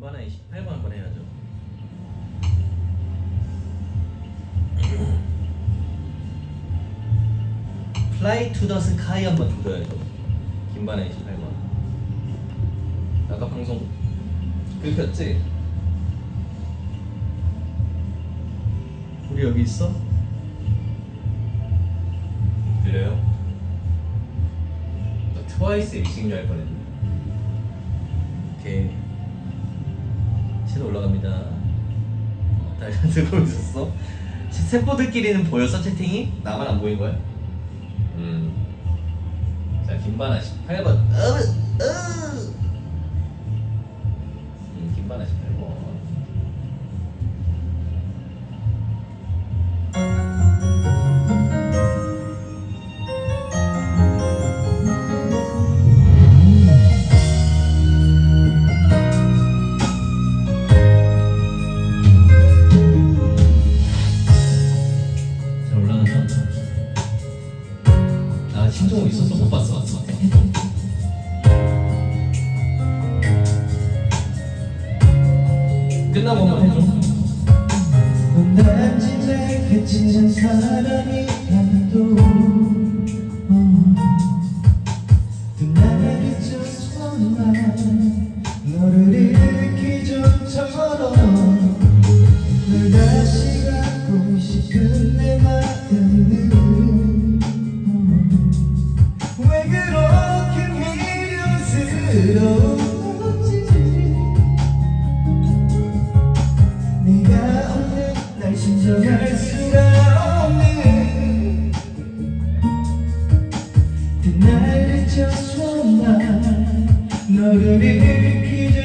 김바나의 18번 한번 해야죠. 플라이 투더 스카이 한번 들어야죠. 김바나의 18번. 아까 방송 끊겼지? 우리 여기 있어? 들려요? 나 트와이스 엑싱류 할 뻔했네. 오케이. 채널 올라갑니다. 어, 다시 들고 있었어? 세- 세포들끼리는 보였어 채팅이? 나만 안 보인 거야? 음. 자 김바나 18번. 으, 으. 음, 김바나 18번. 아 신종호 있었어 못 봤어. 끝나고 한번 해줘. 난 진짜 그치는 사람이라도 나에게 just one 말 너를 잃기